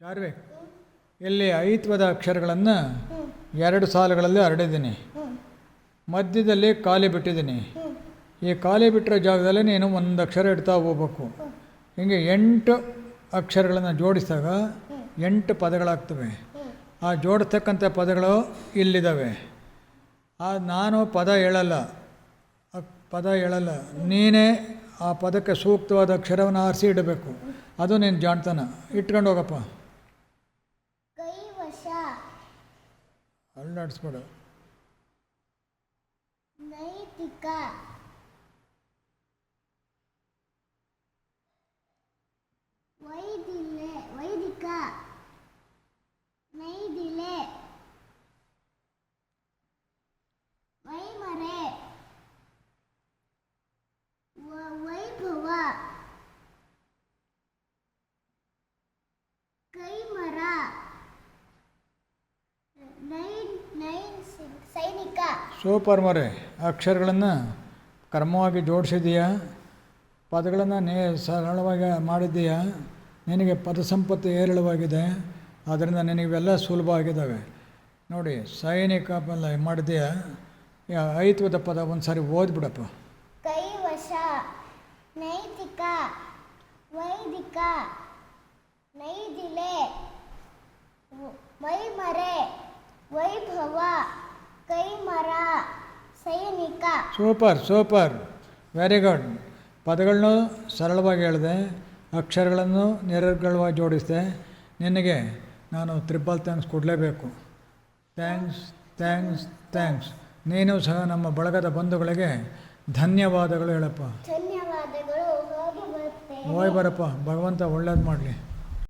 ಚಾರ್ವಿಕ್ ಇಲ್ಲಿ ಐತ್ವದ ಅಕ್ಷರಗಳನ್ನು ಎರಡು ಸಾಲುಗಳಲ್ಲಿ ಹರಡಿದ್ದೀನಿ. ಮಧ್ಯದಲ್ಲಿ ಖಾಲಿ ಬಿಟ್ಟಿದ್ದೀನಿ. ಈ ಖಾಲಿ ಬಿಟ್ಟಿರೋ ಜಾಗದಲ್ಲಿ ನೀನು ಒಂದು ಅಕ್ಷರ ಇಡ್ತಾ ಹೋಗ್ಬೇಕು. ಹಿಂಗೆ ಎಂಟು ಅಕ್ಷರಗಳನ್ನು ಜೋಡಿಸಿದಾಗ ಎಂಟು ಪದಗಳಾಗ್ತವೆ. ಆ ಜೋಡಿಸ್ತಕ್ಕಂಥ ಪದಗಳು ಇಲ್ಲಿದ್ದಾವೆ. ಆ ನಾನು ಪದ ಹೇಳಲ್ಲ. ಪದ ಹೇಳಲ್ಲ. ನೀನೇ ಆ ಪದಕ್ಕೆ ಸೂಕ್ತವಾದ ಅಕ್ಷರವನ್ನು ಆರಿಸಿ ಇಡಬೇಕು. ಅದು ನೀನು ಜಾಣ್ತಾನ. ಇಟ್ಕೊಂಡು ಹೋಗಪ್ಪ ಕೈವಶ ಅಲ್ಲಾಡಿಸ್ಬೇಡ ನೈತಿಕ ವೈದಿಲೆ ವೈದಿಕ ನೈದಿಲೆ ವೈಮರೆ ವ- ವೈಭವ ಕೈಮರ ನೈನ್ ನೈನ್ ಸಿ- ಸೈನಿಕ ಸೂಪರ್ ಮರೆ ಅಕ್ಷರಗಳನ್ನು ಕ್ರಮವಾಗಿ ಜೋಡಿಸಿದೀಯಾ ಪದಗಳನ್ನು ನೇ ಸರಳವಾಗಿ ಮಾಡಿದ್ದೀಯಾ? ನಿನಗೆ ಪದ ಸಂಪತ್ತು ಹೇರಳವಾಗಿದೆ ಆದ್ದರಿಂದ ನಿನಗೆಲ್ಲ ಸುಲಭ ಆಗಿದ್ದಾವೆ ನೋಡಿ ಸೈನಿಕ ಎಲ್ಲ ಮಾಡಿದೀಯಾ ಐತ್ವದ ಪದ ಒಂದು ಸಾರಿ ಓದ್ಬಿಡಪ್ಪ. ಕೈವಶ. ನೈತಿಕ. ವೈದಿಕ. ನೈದಿಲೆ. ವ- ವೈಮರೆ ವೈಭವ ಕೈಮರ ಸೈನಿಕ. Super super. ವೆರಿ ಗುಡ್ ಪದಗಳನ್ನು ಸರಳವಾಗಿ ಹೇಳಿದೆ ಅಕ್ಷರಗಳನ್ನು ನಿರರ್ಗಳವಾಗಿ ಜೋಡಿಸಿದೆ. ನಿನಗೆ ನಾನು ತ್ರಿಬಲ್ ಥ್ಯಾಂಕ್ಸ್ ಕೊಡಲೇಬೇಕು. Thanks thanks thanks. ನೀನು ಸಹ ನಮ್ಮ ಬಳಗದ ಬಂಧುಗಳಿಗೆ ಧನ್ಯವಾದಗಳು ಹೇಳಪ್ಪ. ಧನ್ಯವಾದಗಳು ಹೋಗಿ ಬರಪ್ಪ. ಭಗವಂತ ಒಳ್ಳೇದು ಮಾಡಲಿ.